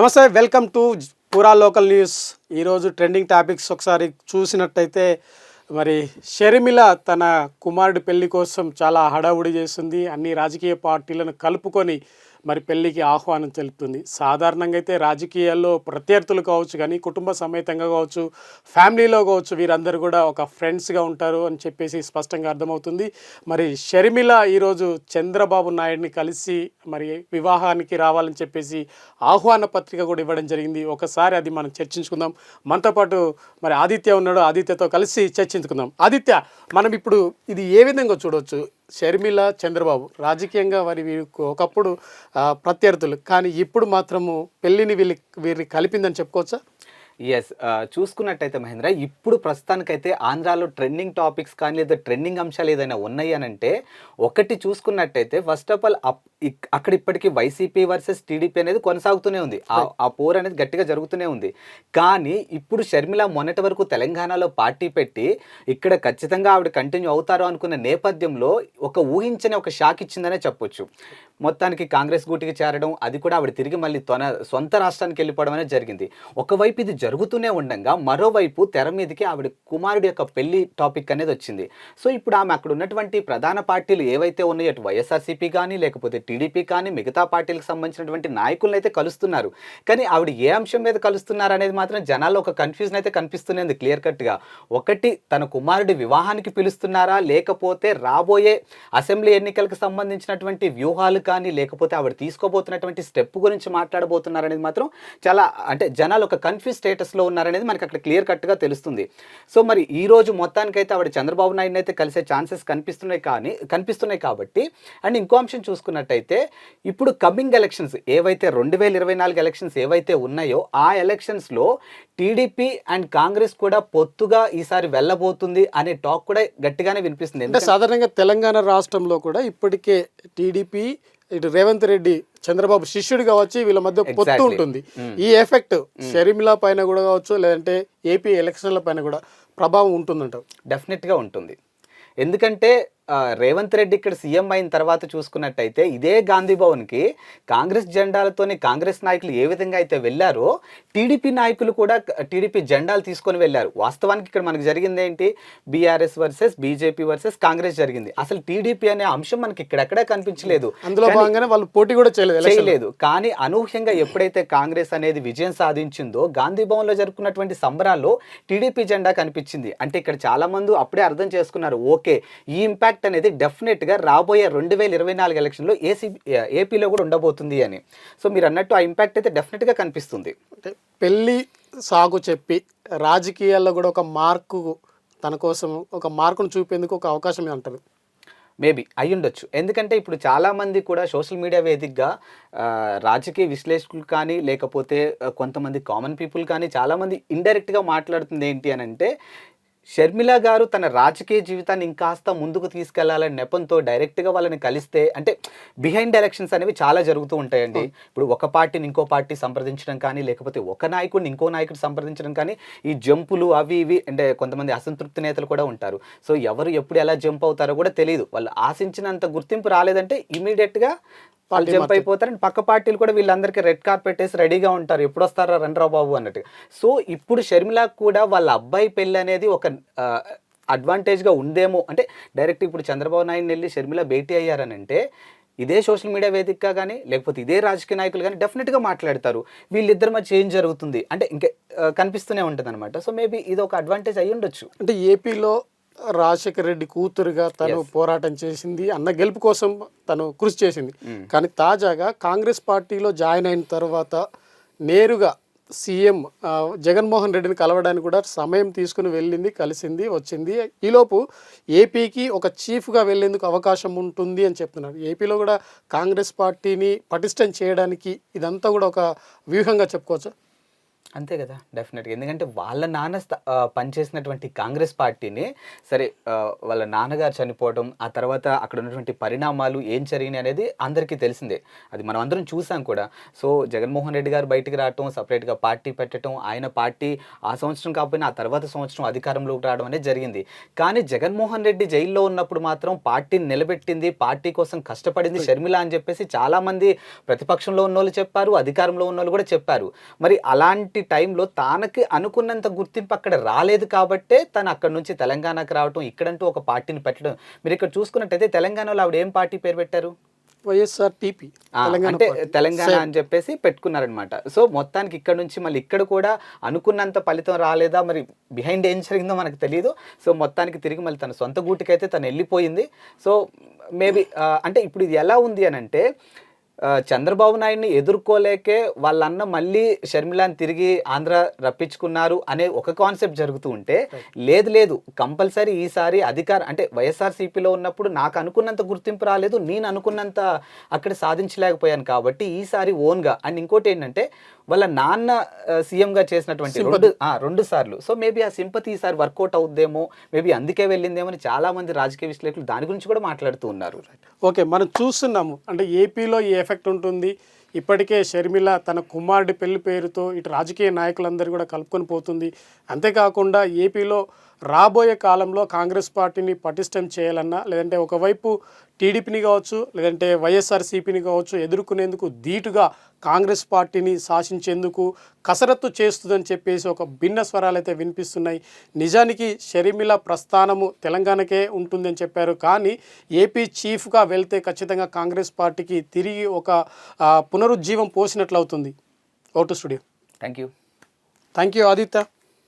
నమస్తే welcome to పూరా local news. ఈరోజు ట్రెండింగ్ టాపిక్స్ ఒకసారి చూసినట్టయితే మరి షర్మిల తన కుమారుడి పెళ్ళి కోసం చాలా హడావుడి చేస్తుంది అన్ని రాజకీయ పార్టీలను కలుపుకొని మరి పెళ్ళికి ఆహ్వానం తెలుపుతుంది సాధారణంగా అయితే రాజకీయాల్లో ప్రత్యర్థులు కావచ్చు కానీ కుటుంబ సమేతంగా కావచ్చు ఫ్యామిలీలో కావచ్చు వీరందరూ కూడా ఒక ఫ్రెండ్స్గా ఉంటారు అని చెప్పేసి స్పష్టంగా అర్థమవుతుంది. మరి షర్మిల ఈరోజు చంద్రబాబు నాయుడిని కలిసి మరి వివాహానికి రావాలని చెప్పేసి ఆహ్వాన పత్రిక కూడా ఇవ్వడం జరిగింది. ఒకసారి అది మనం చర్చించుకుందాం. మనతో పాటు మరి ఆదిత్య ఉన్నాడు. ఆదిత్యతో కలిసి చర్చించుకుందాం. ఆదిత్య మనం ఇప్పుడు ఇది ఏ విధంగా చూడవచ్చు షర్మిల చంద్రబాబు రాజకీయంగా వారి వీరు ఒకప్పుడు ప్రత్యర్థులు. కానీ ఇప్పుడు మాత్రము పెళ్ళిని వీళ్ళి వీరిని కలిపిందని చెప్పుకోవచ్చా? ఎస్ చూసుకున్నట్టయితే మహేంద్ర ఇప్పుడు ప్రస్తుతానికైతే ఆంధ్రాలో ట్రెండింగ్ టాపిక్స్ కానీ లేదా ట్రెండింగ్ అంశాలు ఏదైనా ఉన్నాయి అని అంటే ఒకటి చూసుకున్నట్టయితే ఫస్ట్ ఆఫ్ ఆల్ అప్ అక్కడ ఇప్పటికీ వైసీపీ వర్సెస్ టీడీపీ అనేది కొనసాగుతూనే ఉంది. ఆ- ఆ పోర్ అనేది గట్టిగా జరుగుతూనే ఉంది. కానీ ఇప్పుడు షర్మిల మొన్నటి వరకు తెలంగాణలో పార్టీ పెట్టి ఇక్కడ ఖచ్చితంగా ఆవిడ కంటిన్యూ అవుతారు అనుకున్న నేపథ్యంలో ఒక ఊహించని ఒక షాక్ ఇచ్చిందనే చెప్పొచ్చు. మొత్తానికి కాంగ్రెస్ గూటికి చేరడం అది కూడా ఆవిడ తిరిగి మళ్ళీ తన సొంత రాష్ట్రానికి వెళ్ళిపోవడం అనేది జరిగింది. ఒకవైపు ఇది జరుగుతూనే ఉండగా మరోవైపు తెర మీదకి ఆవిడ కుమారుడి యొక్క పెళ్ళి టాపిక్ అనేది వచ్చింది. సో ఇప్పుడు ఆమె అక్కడ ఉన్నటువంటి ప్రధాన పార్టీలు ఏవైతే ఉన్నాయో అటు వైఎస్ఆర్సీపీ కానీ లేకపోతే టీడీపీ కానీ మిగతా పార్టీలకు సంబంధించినటువంటి నాయకులను అయితే కలుస్తున్నారు. కానీ ఆవిడ ఏ అంశం మీద కలుస్తున్నారు అనేది మాత్రం జనాల్లో ఒక కన్ఫ్యూజన్ అయితే కనిపిస్తుంది క్లియర్ కట్గా ఒకటి తన కుమారుడి వివాహానికి పిలుస్తున్నారా? లేకపోతే రాబోయే అసెంబ్లీ ఎన్నికలకు సంబంధించినటువంటి వ్యూహాలు కానీ లేకపోతే ఆవిడ తీసుకోబోతున్నటువంటి స్టెప్ గురించి మాట్లాడబోతున్నారనేది మాత్రం చాలా అంటే జనాలు ఒక కన్ఫ్యూజ్ స్టేటస్లో ఉన్నారనేది మనకి అక్కడ క్లియర్ కట్గా తెలుస్తుంది. సో మరి ఈ రోజు మొత్తానికైతే ఆవిడ చంద్రబాబు నాయుడు అయితే కలిసే ఛాన్సెస్ కనిపిస్తున్నాయి కానీ కనిపిస్తున్నాయి కాబట్టి. అండ్ ఇంకో అంశం చూసుకున్నట్టయితే ఇప్పుడు కమింగ్ ఎలక్షన్స్ ఏవైతే రెండు వేల ఇరవై నాలుగు ఎలక్షన్స్ ఏవైతే ఉన్నాయో ఆ ఎలక్షన్స్లో టీడీపీ అండ్ కాంగ్రెస్ కూడా పొత్తుగా ఈసారి వెళ్ళబోతుంది అనే టాక్ కూడా గట్టిగానే వినిపిస్తుంది. అంటే సాధారణంగా తెలంగాణ రాష్ట్రంలో కూడా ఇప్పటికే టీడీపీ ఇటు రేవంత్ రెడ్డి చంద్రబాబు శిష్యుడిగా వచ్చి వీళ్ళ మధ్య పొత్తు. ఉంటుంది. ఈ ఎఫెక్ట్ షర్మిల పైన కూడా కావచ్చు లేదంటే ఏపీ ఎలక్షన్ల పైన కూడా ప్రభావం ఉంటుందంటావు? డెఫినెట్గా ఉంటుంది. ఎందుకంటే రేవంత్ రెడ్డి ఇక్కడ సీఎం అయిన తర్వాత చూసుకున్నట్టయితే ఇదే గాంధీ భవన్కి కాంగ్రెస్ జెండాలతోని కాంగ్రెస్ నాయకులు ఏ విధంగా అయితే వెళ్ళారో టీడీపీ నాయకులు కూడా టీడీపీ జెండాలు తీసుకొని వెళ్ళారు. వాస్తవానికి ఇక్కడ మనకి జరిగింది ఏంటి? BRS versus BJP versus Congress జరిగింది. అసలు టీడీపీ అనే అంశం మనకి ఇక్కడెక్కడా కనిపించలేదు. అందులో భాగంగానే వాళ్ళు పోటీ కూడా చేయలేదు కానీ అనూహ్యంగా ఎప్పుడైతే కాంగ్రెస్ అనేది విజయం సాధించిందో గాంధీ భవన్లో జరుపుకున్నటువంటి సంబరాల్లో టీడీపీ జెండా కనిపించింది. అంటే ఇక్కడ చాలా మంది అప్పుడే అర్థం చేసుకున్నారు ఓకే ఈ ఇంపాక్ట్ అనేది డెఫినెట్గా రాబోయే రెండు వేల ఇరవై నాలుగు ఎలక్షన్లో ఏసీ ఏపీలో కూడా ఉండబోతుంది అని. సో మీరు అన్నట్టు ఆ ఇంపాక్ట్ అయితే డెఫినెట్గా కనిపిస్తుంది. అంటే పెళ్ళి సాగు చెప్పి రాజకీయాల్లో కూడా ఒక మార్కు తన కోసం ఒక మార్కును చూపేందుకు ఒక అవకాశం అంటారు? మేబీ అయి ఉండొచ్చు. ఎందుకంటే ఇప్పుడు చాలా మంది కూడా సోషల్ మీడియా వేదికగా రాజకీయ విశ్లేషకులు కానీ లేకపోతే కొంతమంది కామన్ పీపుల్ కానీ చాలామంది ఇండైరెక్ట్గా మాట్లాడుతుంది ఏంటి అని అంటే షర్మిల గారు తన రాజకీయ జీవితాన్ని ఇంకాస్త ముందుకు తీసుకెళ్ళాలనే నెపంతో డైరెక్ట్గా వాళ్ళని కలిస్తే అంటే బిహైండ్ ఎలక్షన్స్ అనేవి చాలా జరుగుతూ ఉంటాయండి. ఇప్పుడు ఒక పార్టీని ఇంకో పార్టీ సంప్రదించడం కానీ లేకపోతే ఒక నాయకుడిని ఇంకో నాయకుడు సంప్రదించడం కానీ ఈ జంపులు అవి ఇవి అంటే కొంతమంది అసంతృప్తి నేతలు కూడా ఉంటారు. సో ఎవరు ఎప్పుడు ఎలా జంప్ అవుతారో కూడా తెలియదు వాళ్ళు ఆశించినంత గుర్తింపు రాలేదంటే ఇమీడియట్గా వాళ్ళు జంప్ అయిపోతారు. అండ్ పక్క పార్టీలు కూడా వీళ్ళందరికీ రెడ్ కార్పెట్ వేసి రెడీగా ఉంటారు. ఎప్పుడు వస్తారా రండ్రా బాబు అన్నట్టు. సో ఇప్పుడు షర్మిల కూడా వాళ్ళ అబ్బాయి పెళ్ళి అనేది ఒక అడ్వాంటేజ్గా ఉందేమో. అంటే డైరెక్ట్ ఇప్పుడు చంద్రబాబు నాయుడు వెళ్ళి షర్మిల భేటీ అయ్యారని అంటే ఇదే సోషల్ మీడియా వేదికగా కానీ లేకపోతే ఇదే రాజకీయ నాయకులు కానీ డెఫినెట్గా మాట్లాడతారు. వీళ్ళిద్దరి మధ్య ఏం జరుగుతుంది? అంటే ఇంకా కనిపిస్తూనే ఉంటుంది అనమాట సో మేబీ ఇది ఒక అడ్వాంటేజ్ అయి ఉండొచ్చు అంటే ఏపీలో రాజశేఖర రెడ్డి కూతురుగా తను పోరాటం చేసింది. అన్న గెలుపు కోసం తను కృషి చేసింది. కానీ తాజాగా కాంగ్రెస్ పార్టీలో జాయిన్ అయిన తర్వాత నేరుగా సీఎం జగన్మోహన్ రెడ్డిని కలవడానికి కూడా సమయం తీసుకుని వెళ్ళింది కలిసింది వచ్చింది. ఈలోపు ఏపీకి ఒక చీఫ్గా వెళ్ళేందుకు అవకాశం ఉంటుంది అని చెప్తున్నారు. ఏపీలో కూడా కాంగ్రెస్ పార్టీని పటిష్టం చేయడానికి ఇదంతా కూడా ఒక వ్యూహంగా చెప్పుకోవచ్చు? అంతే కదా డెఫినెట్గా. ఎందుకంటే వాళ్ళ నాన్న పనిచేసినటువంటి కాంగ్రెస్ పార్టీని సరే వాళ్ళ నాన్నగారు చనిపోవడం ఆ తర్వాత అక్కడ ఉన్నటువంటి పరిణామాలు ఏం జరిగినాయి అనేది అందరికీ తెలిసిందే. అది మనం అందరం చూసాం కూడా. సో జగన్మోహన్ రెడ్డి గారు బయటికి రావటం సపరేట్గా పార్టీ పెట్టడం ఆయన పార్టీ ఆ సంవత్సరం కాకపోయినా ఆ తర్వాత సంవత్సరం అధికారంలోకి రావడం అనేది జరిగింది. కానీ జగన్మోహన్ రెడ్డి జైల్లో ఉన్నప్పుడు మాత్రం పార్టీని నిలబెట్టింది పార్టీ కోసం కష్టపడింది షర్మిల అని చెప్పేసి చాలామంది ప్రతిపక్షంలో ఉన్న వాళ్ళు చెప్పారు అధికారంలో ఉన్న వాళ్ళు కూడా చెప్పారు. మరి అలాంటి టైంలో తానకి అనుకున్నంత గుర్తింపు అక్కడ రాలేదు కాబట్టే తను అక్కడ నుంచి తెలంగాణకు రావటం ఇక్కడంటూ ఒక పార్టీని పెట్టడం. మీరు ఇక్కడ చూసుకున్నట్టయితే తెలంగాణలో ఆవిడ ఏం పార్టీ పేరు పెట్టారు? వైఎస్ఆర్ టీపీ అంటే. తెలంగాణ. అని చెప్పేసి పెట్టుకున్నారనమాట సో మొత్తానికి ఇక్కడ నుంచి మళ్ళీ ఇక్కడ కూడా అనుకున్నంత ఫలితం రాలేదా? మరి బిహైండ్ ఏం జరిగిందో మనకు తెలియదు సో మొత్తానికి తిరిగి మళ్ళీ తన సొంత గూటికైతే తను వెళ్ళిపోయింది. సో మేబీ అంటే ఇప్పుడు ఇది ఎలా ఉంది అని అంటే చంద్రబాబు నాయుడిని ఎదుర్కోలేకే వాళ్ళన్న మళ్ళీ షర్మిలాని తిరిగి ఆంధ్ర రప్పించుకున్నారు అనే ఒక కాన్సెప్ట్ జరుగుతూ ఉంటే లేదు లేదు కంపల్సరీ ఈసారి అధికార అంటే వైఎస్ఆర్సీపీలో ఉన్నప్పుడు నాకు అనుకున్నంత గుర్తింపు రాలేదు నేను అనుకున్నంత అక్కడ సాధించలేకపోయాను కాబట్టి ఈసారి ఓన్గా. అండ్ ఇంకోటి ఏంటంటే వాళ్ళ నాన్న ఆ, CM గా చేసినటువంటి రెండు రెండు సార్లు. సో మేబీ ఆ సింపతి ఈసారి వర్కౌట్ అవుద్దేమో మేబీ అందుకే వెళ్ళిందేమో అని చాలా మంది రాజకీయ విశ్లేషకులు దాని గురించి కూడా మాట్లాడుతూ ఉన్నారు. ఓకే మనం చూస్తున్నాము. అంటే ఏపీలో ఈ ఎఫెక్ట్ ఉంటుంది? ఇప్పటికే షర్మిల తన కుమారుడి పెళ్ళి పేరుతో ఇటు రాజకీయ నాయకులందరూ కూడా కలుపుకొని పోతుంది. అంతేకాకుండా ఏపీలో రాబోయే కాలంలో కాంగ్రెస్ పార్టీని పటిష్టం చేయాలన్నా లేదంటే ఒకవైపు టీడీపీని కావచ్చు లేదంటే వైఎస్ఆర్సీపీని కావచ్చు ఎదుర్కొనేందుకు ధీటుగా కాంగ్రెస్ పార్టీని శాసించేందుకు కసరత్తు చేస్తుందని చెప్పేసి ఒక భిన్న స్వరాలు అయితే వినిపిస్తున్నాయి. నిజానికి షర్మిల ప్రస్థానము తెలంగాణకే ఉంటుందని చెప్పారు. కానీ ఏపీ చీఫ్గా వెళ్తే ఖచ్చితంగా కాంగ్రెస్ పార్టీకి తిరిగి ఒక పునరుజ్జీవం పోసినట్లు అవుతుంది vote studio. Thank you thank you Aditya.